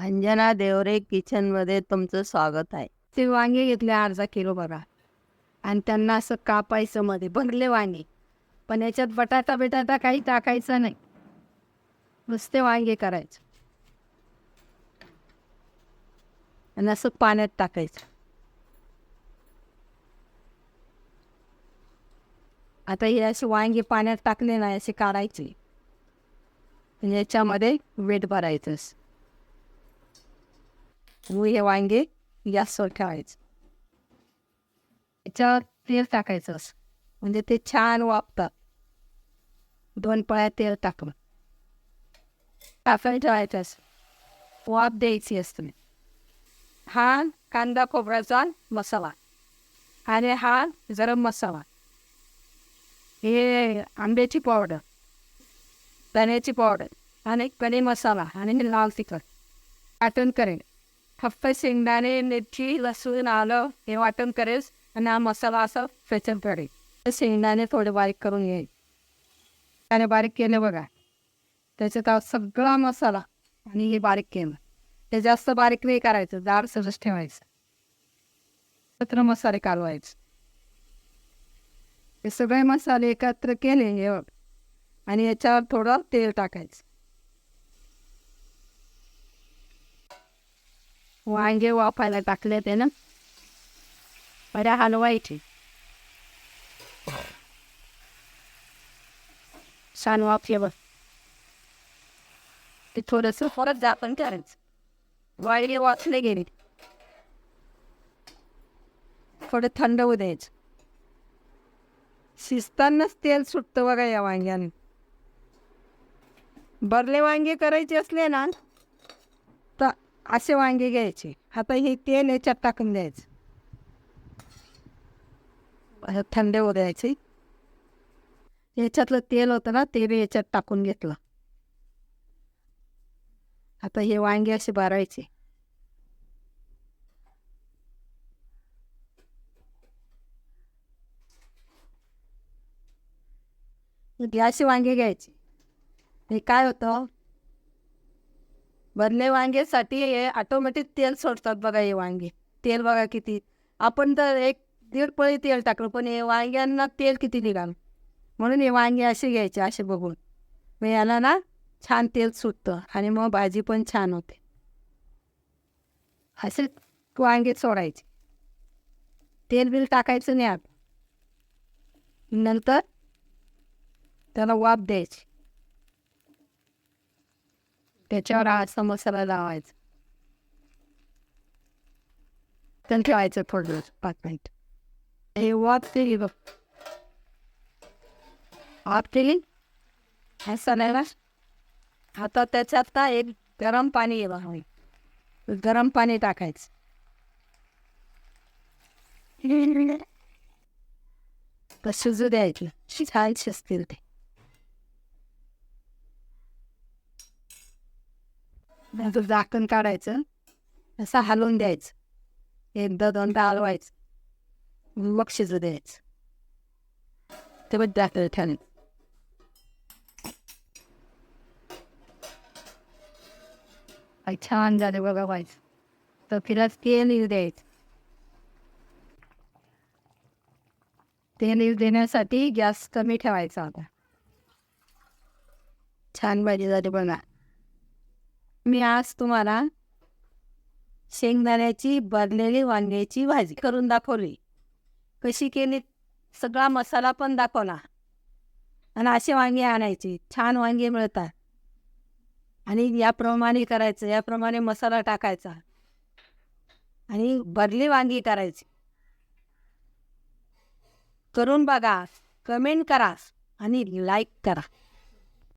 अंजना देवरे किचनमध्ये तुमचं स्वागत आहे. ते वांगे घेतले अर्धा किलो बघा. आणि त्यांना असं कापायचं मध्ये भरले वांगे. पण याच्यात बटाटा बिटाटा काही टाकायचा नाही. नुसते वांगे करायचे. आणि असं पाण्यात टाकायचं. आता हे असे वांगे पाण्यात टाकले नाही असे काढायचे. याच्यामध्ये वेट भरायचं हे वांगे गॅसवर ठेवायचं याच्यावर तेल टाकायचं असं म्हणजे ते छान वापतात दोन पळ्या तेल टाकलं टाकायला ठेवायचं असं वाफ द्यायची असते हा कांदा खोबऱ्याचा मसाला आणि हा गरम मसाला हे आंब्याची पावडर धण्याची पावडर आणि कढी मसाला आणि लाल तिखट वाटण करेल फक्त शेंगदाणे मिरची लसूण आलं हे वाटण करेस आणि हा मसाला असा फेचन करेल शेंगदाणे थोडे बारीक करून येईल त्याने बारीक केले बघा त्याच्यात सगळा मसाला आणि हे बारीक केलं ते जास्त बारीक नाही करायचं जाड सरस ठेवायचं एकत्र मसाले कालवायचे हे सगळे मसाले एकत्र केले हे आणि याच्यावर थोडं तेल टाकायचं वांगे वाफायला टाकले ते ना बऱ्या हलवायचे. छान वाफले बस ते थोडंसं परत झाकण करायचं. वांगे वाचले गेले. थोडं थंड होऊ द्यायचं. शिजतानाच तेल सुटतं बघा या वांग्याने. भरले वांगे करायचे असले ना असे वांगे घ्यायचे. आता हे तेल याच्यात टाकून द्यायचं. थंड होऊ द्यायचे याच्यातलं तेल होतं ना ते बी याच्यात टाकून घेतलं. आता हे वांगे असे भरायचे असे वांगे घ्यायचे. हे काय होतं? भरले वांगेसाठी हे ऑटोमॅटिक तेल सोडतात बघा हे वांगे. तेल बघा किती. आपण तर एक दीड पळी तेल टाकलं पण हे वांग्यांना तेल किती निघालं? म्हणून हे वांगे असे घ्यायचे असे बघून. मग याला ना छान तेल सुटतं आणि मग भाजी पण छान होते. असे वांगे सोडायचे. तेल बिल टाकायचं नाही आता. नंतर त्याला वाफ द्यायची. त्याच्यावर हा असा मसाला लावायचा. त्यानं ठेवायचं थोडं पाच मिनिट. तेव्हा ते बघ. वाफ केली ह्या सणाला आता त्याच्यात ना एक गरम पाणी येवा हवी गरम पाणी टाकायचं. तर शिजू द्यायचं छान शिजतील ते. त्याचं झाकण काढायचं. असं हलवून द्यायचं. एकदा दोनदा हलवायचं. मग शिजू द्यायचं. ते पण झाकण ठेवायचं छान झाले बघा व्हायचं. तर फिरत तेल येऊ द्यायचं. तेल येऊ देण्यासाठी गॅस कमी ठेवायचा आता. छान भाजी झाली बघा. मी आज तुम्हाला शेंगदाण्याची भरलेली वांग्याची भाजी करून दाखवली. कशी केली? सगळा मसाला पण दाखवला. आणि असे वांगे आणायचे. छान वांगे मिळतात. आणि याप्रमाणे करायचं. याप्रमाणे मसाला टाकायचा. आणि भरली वांगी करायची. करून बघा. कमेंट करा आणि लाईक करा.